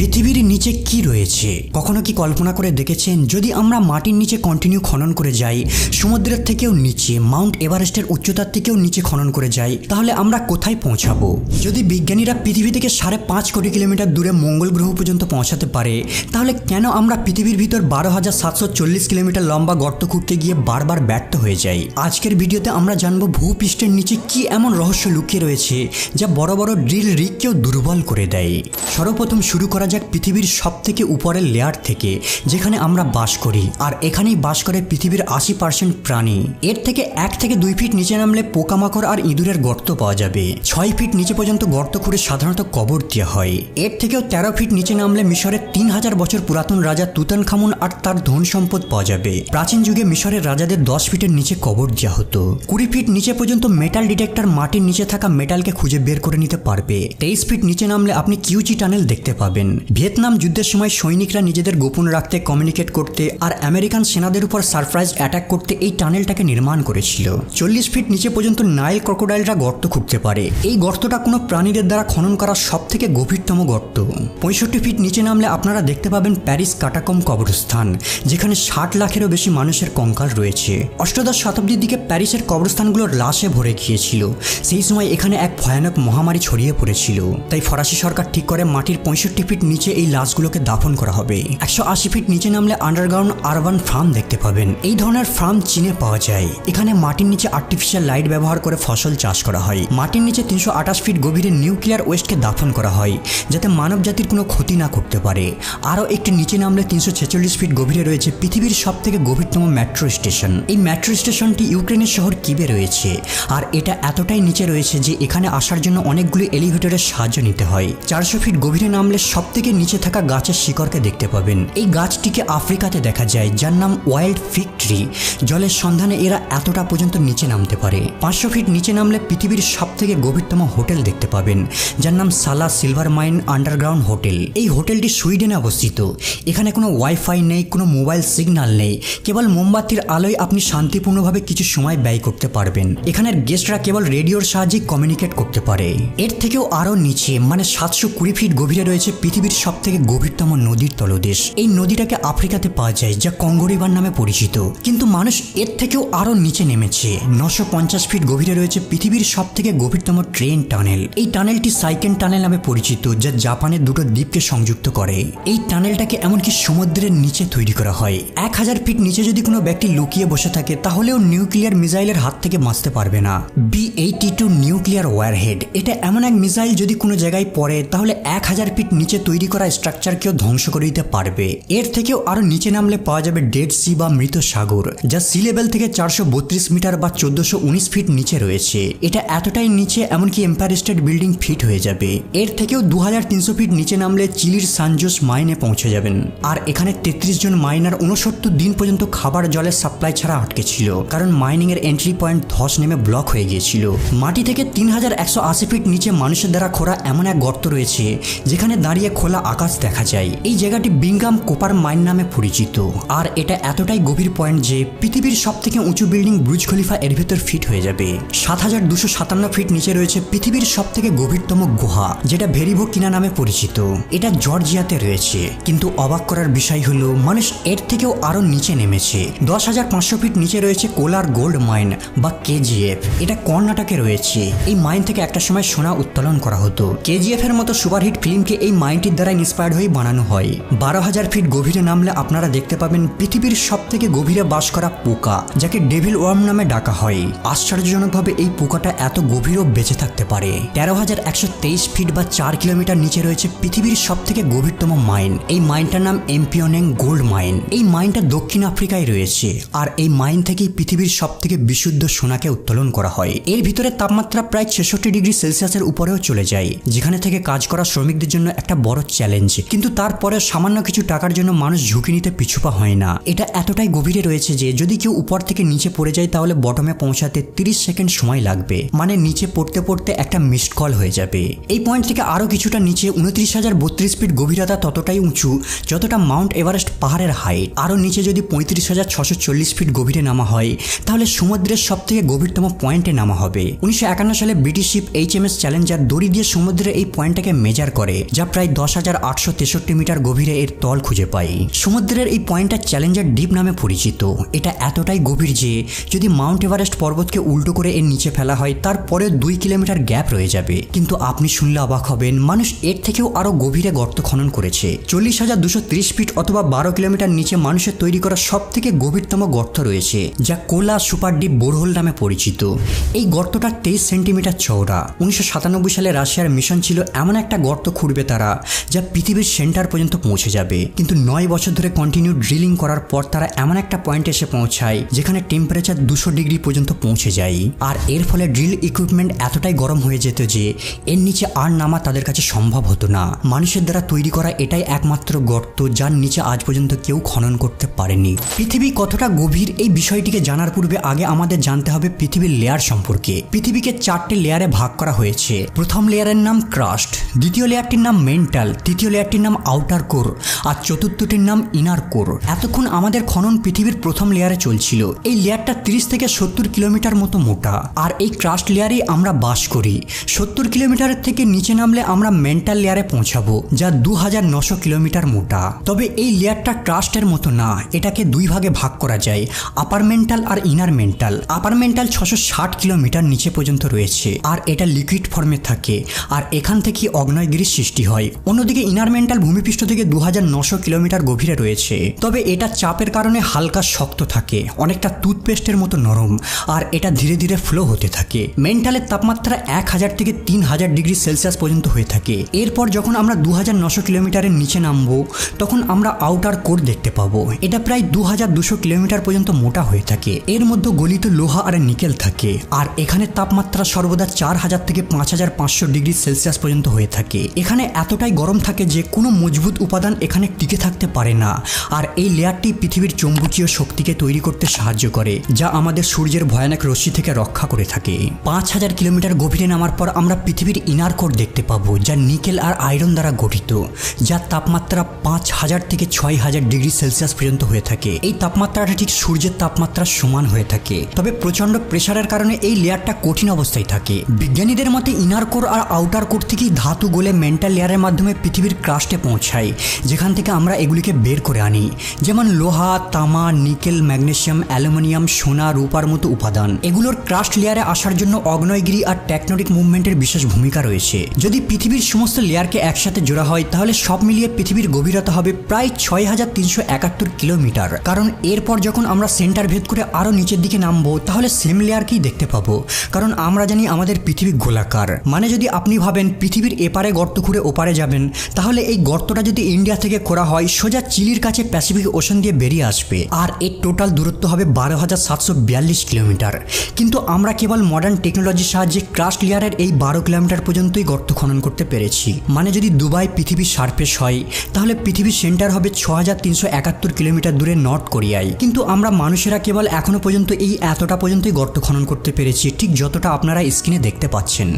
পৃথিবীর নিচে কি রয়েছে? কখনো কি কল্পনা করে দেখেছেন, যদি আমরা মাটির নিচে কন্টিনিউ খনন করে যাই, সমুদ্রের থেকেও নিচে, মাউন্ট এভারেস্টের উচ্চতার থেকেও নিচে খনন করে যাই, তাহলে আমরা কোথায় পৌঁছাবো? যদি বিজ্ঞানীরা পৃথিবী থেকে সাড়ে পাঁচ কোটি কিলোমিটার দূরে মঙ্গল গ্রহ পর্যন্ত পৌঁছাতে পারে, তাহলে কেন আমরা পৃথিবীর ভিতর বারো হাজার সাতশো চল্লিশ কিলোমিটার লম্বা গর্ত খুঁড়তে গিয়ে বারবার ব্যর্থ হয়ে যাই? আজকের ভিডিওতে আমরা জানব ভূপৃষ্ঠের নিচে কি এমন রহস্য লুকিয়ে রয়েছে, যা বড় বড় ড্রিল রিককেও দুর্বল করে দেয়। সর্বপ্রথম শুরু করা যাক পৃথিবীর সব থেকে উপরের লেয়ার থেকে, যেখানে আমরা বাস করি, আর এখানেই বাস করে পৃথিবীর আশি পার্সেন্ট প্রাণী। এর থেকে এক থেকে দুই ফিট নিচে নামলে পোকামাকড় আর ইঁদুরের গর্ত পাওয়া যাবে। ছয় ফিট নিচে পর্যন্ত গর্ত খুঁড়ে সাধারণত কবর দেওয়া হয়। এর থেকেও তেরো ফিট নিচে নামলে মিশরের তিন হাজার বছর পুরাতন রাজা তুতান খামুন আর তার ধন সম্পদ পাওয়া যাবে। প্রাচীন যুগে মিশরের রাজাদের দশ ফিটের নিচে কবর দেওয়া হতো। কুড়ি ফিট নিচে পর্যন্ত মেটাল ডিটেক্টর মাটির নিচে থাকা মেটালকে খুঁজে বের করে নিতে পারবে। তেইশ ফিট নিচে নামলে আপনি কিউচি টানেল দেখতে পাবেন। ভিয়েতনাম যুদ্ধের সময় সৈনিকরা নিজেদের গোপন রাখতে কমিউনিকেট করতে আর আমেরিকান সেনাদের উপর সারপ্রাইজ অ্যাটাক করতে এই টানেলটাকে নির্মাণ করেছিল। চল্লিশ ফিট নিচে পর্যন্ত নাইল ক্রোকোডাইলরা গর্ত খুঁড়তে পারে। এই গর্তটা কোনো প্রাণীদের দ্বারা খনন করা সব থেকে গভীরতম গর্ত। পঁয়ষট্টি ফিট নিচে নামলে আপনারা দেখতে পাবেন প্যারিস কাটাকম কবরস্থান, যেখানে ষাট লাখেরও বেশি মানুষের কঙ্কাল রয়েছে। অষ্টাদশ শতাব্দীর দিকে প্যারিসের কবরস্থানগুলোর লাশে ভরে গিয়েছিল। সেই সময় এখানে এক ভয়ানক মহামারী ছড়িয়ে পড়েছিল। তাই ফরাসি সরকার ঠিক করে মাটির পঁয়ষট্টি ফিট নিচে এই লাশগুলোকে দাফন করা হবে। একশো আশি ফিট নিচে নামলে আন্ডারগ্রাউন্ড আরবান ফার্ম দেখতে পাবেন। এই ধরনের ফার্ম চীনে পাওয়া যায়। এখানে মাটির নিচে আর্টিফিশিয়াল লাইট ব্যবহার করে ফসল চাষ করা হয়। মাটির নিচে তিনশো আঠাশ ফিট গভীরে নিউক্লিয়ার ওয়েস্টকে দাফন করা হয়, যাতে মানব জাতির কোনো ক্ষতি না করতে পারে। আরও একটি নিচে নামলে তিনশো ছেচল্লিশ ফিট গভীরে রয়েছে পৃথিবীর সব থেকে গভীরতম মেট্রো স্টেশন এই মেট্রো স্টেশনটি ইউক্রেনের শহর কিবে রয়েছে, আর এটা এতটাই নিচে রয়েছে যে এখানে আসার জন্য অনেকগুলি এলিভেটরের সাহায্য নিতে হয়। চারশো ফিট গভীরে নামলে সব থেকে নিচে থাকা গাছের শিকড়কে দেখতে পাবেন। এই গাছটিকে আফ্রিকাতে দেখা যায়, যার নাম ওয়াইল্ড ফিক ট্রি। জলের সন্ধানে এরা এতটা পর্যন্ত নিচে নামতে পারে। পাঁচশো ফিট নিচে নামলে পৃথিবীর সব থেকে গভীরতম হোটেল দেখতে পাবেন, যার নাম সালা সিলভার মাইন আন্ডারগ্রাউন্ড হোটেল। এই হোটেলটি সুইডেনে অবস্থিত। এখানে কোনো ওয়াইফাই নেই, কোনো মোবাইল সিগন্যাল নেই। কেবল মোমবাতির আলোয় আপনি শান্তিপূর্ণভাবে কিছু সময় ব্যয় করতে পারবেন। এখানের গেস্টরা কেবল রেডিওর সাহায্যে কমিউনিকেট করতে পারে। এর থেকেও আরও নিচে মানে সাতশো কুড়ি ফিট গভীরে রয়েছে পৃথিবীর সব থেকে গভীরতম নদীর তলদেশ। এই নদীটাকে আফ্রিকাতে পাওয়া যায়, যা কঙ্গরিবার নামে পরিচিত। কিন্তু মানুষ এর থেকেও আরও নিচে নেমেছে। নশো পঞ্চাশ ফিট গভীরে রয়েছে পৃথিবীর সব থেকে গভীরতম ট্রেন টানেল। এই টানেলটি সাইকেন টানেল নামে পরিচিত, যা জাপানের দুটো দ্বীপকে সংযুক্ত করে। এই টানেলটাকে এমনকি সমুদ্রের নিচে তৈরি করা হয়। এক হাজার ফিট নিচে যদি কোনো ব্যক্তি লুকিয়ে বসে থাকে, তাহলেও নিউক্লিয়ার মিসাইলের হাত থেকে বাঁচতে পারবে না। B eighty two nuclear warhead. এটা এমন এক মিসাইল যদি কোনো জায়গায় পড়ে, তাহলে এক হাজার ফিট নিচে তৈরি করা স্ট্রাকচারকেও ধ্বংস করে দিতে পারবে। এর থেকেও আরও নিচে নামলে পাওয়া যাবে ডেড সি বা মৃত সাগর, যা সি লেভেল থেকে চারশো বত্রিশ মিটার বা চোদ্দশো ফিট নিচে রয়েছে। এটা এতটাই নিচে এমনকি এম্পায়ার স্টেট বিল্ডিং ফিট হয়ে যাবে। এর থেকেও দু হাজার তিনশো ফিট নিচে নামলে চিলির সানজোস মাইনে পৌঁছে যাবেন। আর এখানে তেত্রিশ জন মাইনার উনসত্তর দিন পর্যন্ত খাবার জলের সাপ্লাই ছাড়া আটকে ছিল, কারণ মাইনিং এর এন্ট্রি পয়েন্ট ধস নেমে ব্লক হয়ে গিয়েছিল। মাটি থেকে তিন হাজার একশো আশি ফিট নিচে মানুষের দ্বারা খোঁড়া এমন এক গর্ত রয়েছে, যেখানে দাঁড়িয়ে খোলা আকাশ দেখা যায়। এই জায়গাটি বিঙ্গাম কোপার মাইন নামে পরিচিত। আর এটা এতটাই গভীর পয়েন্ট যে পৃথিবীর সব থেকে উঁচু বিল্ডিং ব্রুজ খলিফা এর ভেতর ফিট হয়ে যাবে। সাত হাজার দুশো সাতান্ন ফিট নিচে রয়েছে পৃথিবীর সব থেকে গভীরতম গুহা, যেটা ভেরিভো কিনা নামে পরিচিত। এটা জর্জিয়াতে রয়েছে। কিন্তু অবাক করার বিষয় হলো, মানুষ এর থেকেও আরও নিচে নেমেছে। দশ হাজার পাঁচশো ফিট নিচে রয়েছে কোলার গোল্ড মাইন, বা কেজিএফ। এটা কর্ণাটকে রয়েছে। এই মাইন থেকে একটা সময় সোনা উত্তোলন করা হতো। কেজিএফ এর মতো সুপারহিট ফিল্মকে এই মাইনটির দ্বারা ইন্সপায়ার্ড হয়ে বানানো হয়। বারো হাজার ফিট গভীরে নামলে আপনারা দেখতে পাবেন পৃথিবীর সব থেকে গভীরে বাস করা পোকা, যাকে ডেভিল ওয়ার্ম নামে ডাকা হয়। আশ্চর্যজনকভাবে এই পোকাটা এত গভীরও বেঁচে থাকতে পারে। তেরো হাজার একশো তেইশ ফিট বা চার কিলোমিটার নিচে রয়েছে পৃথিবীর সব থেকে গভীরতম মাইন এই মাইনটার নাম এমপিওনেং গোল্ড মাইন এই মাইনটা দক্ষিণ আফ্রিকায় রয়েছে, আর এই মাইন থেকেই পৃথিবীর সব থেকে বিশুদ্ধ সোনাকে উত্তোলন করা হয়। এর ভিতরে তাপমাত্রা প্রায় ছেষট্টি ডিগ্রি সেলসিয়াসের উপরেও চলে যায়, যেখানে থেকে কাজ করা শ্রমিকদের জন্য একটা বড় চ্যালেঞ্জ কিন্তু তারপরে সামান্য কিছু টাকার জন্য মানুষ ঝুঁকি নিতে পিছুপা হয় না। এটা এতটাই গভীরে রয়েছে যে, যদি কেউ উপর থেকে নিচে পড়ে যায়, তাহলে বটমে পৌঁছাতে তিরিশ সেকেন্ড সময় লাগবে। মানে নিচে পড়তে পড়তে একটা মিসড কল হয়ে যাবে। এই পয়েন্ট থেকে আরও কিছুটা নিচে উনত্রিশ হাজার বত্রিশ ফিট গভীরতা ততটাই উঁচু, যতটা মাউন্ট এভারেস্ট পাহাড়ের হাইট আরও নিচে যদি পঁয়ত্রিশ হাজার ছশো চল্লিশ ফিট গভীরে নামা হয়, তাহলে সমুদ্রের সব থেকে গভীরতম পয়েন্টে নামা হবে। উনিশশো একান্ন সালে British ship H M S Challenger দড়ি দিয়ে সমুদ্রের এই পয়েন্টটাকে মেজার করে, যা প্রায় দশ দশ হাজার আটশো তেষট্টি মিটার গভীরে এর তল খুঁজে পাই। সমুদ্রের এই পয়েন্টটা চ্যালেঞ্জার ডিপ নামে পরিচিত। এটা এতটাই গভীর যে, যদি মাউন্ট এভারেস্ট পর্বতকে উল্টো করে এর নিচে ফেলা হয় তারপরে দুই কিলোমিটার গ্যাপ রয়ে যাবে। কিন্তু আপনি শুনলে অবাক হবেন, মানুষ এর থেকেও আরও গভীরে গর্ত খনন করেছে। চল্লিশ হাজার দুশো ত্রিশ ফিট অথবা বারো কিলোমিটার নিচে মানুষের তৈরি করা সব থেকে গভীরতম গর্ত রয়েছে, যা কোলা সুপার ডিপ বোরহোল নামে পরিচিত। এই গর্তটা তেইশ সেন্টিমিটার চওড়া। উনিশশো সাতানব্বই সালে রাশিয়ার মিশন ছিল এমন একটা গর্ত খুঁড়বে তারা যা পৃথিবীর সেন্টার পর্যন্ত পৌঁছে যাবে। কিন্তু নয় বছর ধরে কন্টিনিউ ড্রিলিং করার পর তারা এমন একটা পয়েন্টে এসে পৌঁছায়, যেখানে টেম্পারেচার দুশো ডিগ্রি পর্যন্ত পৌঁছে যায়। আর এর ফলে ড্রিল ইকুইপমেন্ট এতটাই গরম হয়ে যেত যে, এর নিচে আর নামা তাদের কাছে সম্ভব হতো না। মানুষের দ্বারা তৈরি করা এটাই একমাত্র গর্ত, যার নিচে আজ পর্যন্ত কেউ খনন করতে পারেনি। পৃথিবী কতটা গভীর, এই বিষয়টিকে জানার পূর্বে আগে আমাদের জানতে হবে পৃথিবীর লেয়ার সম্পর্কে। পৃথিবীকে চারটে লেয়ারে ভাগ করা হয়েছে। প্রথম লেয়ারের নাম ক্রাস্ট দ্বিতীয় লেয়ারটির নাম মেন্টাল তৃতীয় লেয়ারটির নাম আউটার কোর আর চতুর্থটির নাম ইনার কোর এতক্ষণ আমাদের খনন পৃথিবীর প্রথম লেয়ারে চলছিল। এই লেয়ারটা তিরিশ থেকে সত্তর কিলোমিটার মতো মোটা। আর এই ক্রাস্ট লেয়ারেই আমরা বাস করি। সত্তর কিলোমিটারের থেকে নিচে নামলে আমরা মেন্টাল লেয়ারে পৌঁছাবো, যা দু হাজার নশো কিলোমিটার মোটা। তবে এই লেয়ারটা ট্রাস্টের মতো না, এটাকে দুই ভাগে ভাগ করা যায় আপার মেন্টাল আর ইনার মেন্টাল আপার মেন্টাল ছশো ষাট কিলোমিটার নিচে পর্যন্ত রয়েছে, আর এটা লিকুইড ফর্মে থাকে, আর এখান থেকে অগ্নয়গিরির সৃষ্টি হয়। অন্যদিকে ইনার মেন্টাল ভূমিপৃষ্ঠ থেকে দু কিলোমিটার গভীরে রয়েছে। তবে এটা চাপের কারণে হালকা শক্ত থাকে, অনেকটা টুথপেস্টের মতো নরম, আর এটা ধীরে ধীরে ফ্লো হতে থাকে। মেন্টালের তাপমাত্রা এক হাজার থেকে তিন হাজার ডিগ্রি সেলসিয়াস পর্যন্ত হয়ে থাকে। এরপর যখন আমরা দু হাজার নশো কিলোমিটারের নিচে নামবো, তখন আমরা আউটার কোর দেখতে পাবো। এটা প্রায় দু হাজার দুশো কিলোমিটার পর্যন্ত মোটা হয়ে থাকে। এর মধ্যে গলিত লোহা আর নিকেল থাকে, আর এখানে তাপমাত্রা সর্বদা চার হাজার থেকে পাঁচ হাজার পাঁচশো ডিগ্রি সেলসিয়াস পর্যন্ত হয়ে থাকে। এখানে এতটাই গরম থাকে যে কোনো মজবুত উপাদান এখানে টিকে থাকতে পারে না। আর এই লেয়ারটি পৃথিবীর চৌম্বকীয় শক্তিকে তৈরি করতে সাহায্য করে, যা আমাদের সূর্যের ভয়ানক রশ্মি থেকে রক্ষা করে থাকে। পাঁচ হাজার কিলোমিটার গভীরে নামার পর আমরা পৃথিবীর ইনার কোর দেখতে পাবো, যা নিকেল আর আয়রন দ্বারা গঠিত যার তাপমাত্রা পাঁচ হাজার থেকে ছয় হাজার ডিগ্রি সেলসিয়াস পর্যন্ত হয়ে থাকে। এই তাপমাত্রাটা ঠিক সূর্যের তাপমাত্রার সমান হয়ে থাকে। তবে প্রচণ্ড প্রেশারের কারণে এই লেয়ারটা কঠিন অবস্থায় থাকে। বিজ্ঞানীদের মতে, ইনার কোর আর আউটার কোর থেকেই ধাতু গলে মেন্টাল লেয়ারের মাধ্যমে পৃথিবীর ক্রাস্টে পৌঁছায় যেখান থেকে আমরা এগুলিকে বের করে আনি। যেমন লোহা, তামা, নিকেল ম্যাগনেশিয়াম অ্যালুমিনিয়াম, সোনা, রূপার মতো উপাদান। এগুলোর ক্রাস্ট লেয়ারে আসার জন্য অগ্নয়গিরি আর টেকনোটিক মুভমেন্টের বিশেষ ভূমিকা রয়েছে। যদি পৃথিবীর সমস্ত লেয়ারকে একসাথে জোড়া হয়, তাহলে সব মিলিয়ে পৃথিবীর গভীরতা হবে প্রায় ছয় হাজার তিনশো একাত্তর কিলোমিটার। কারণ এরপর যখন আমরা সেন্টার ভেদ করে আরও নিচের দিকে নামবো, তাহলে সেম লেয়ারকেই দেখতে পাবো। কারণ আমরা জানি আমাদের পৃথিবী গোলাকার। মানে যদি আপনি ভাবেন পৃথিবীর এপারে গর্ত খুঁড়ে ওপারে যাবেন তাহলে এই গর্তটা যদি ইন্ডিয়া থেকে করা হয়, সোজা চিলির কাছে প্যাসিফিক ওশন দিয়ে বেরিয়ে আসবে। আর এর টোটাল দূরত্ব হবে বারো হাজার সাতশো বিয়াল্লিশ কিলোমিটার। কিন্তু আমরা কেবল মডার্ন টেকনোলজির সাহায্যে ক্রাস্ট লেয়ারের এই বারো কিলোমিটার পর্যন্তই গর্ত খনন করতে পেরেছি। মানে যদি দুবাই পৃথিবীর সারফেস হয়, তাহলে পৃথিবীর সেন্টার হবে ছ হাজার তিনশো একাত্তর কিলোমিটার দূরে নর্থ কোরিয়ায়। কিন্তু আমরা মানুষেরা কেবল এখনও পর্যন্ত এই এতটা পর্যন্তই গর্ত খনন করতে পেরেছি, ঠিক যতটা আপনারা স্ক্রিনে দেখতে পাচ্ছেন।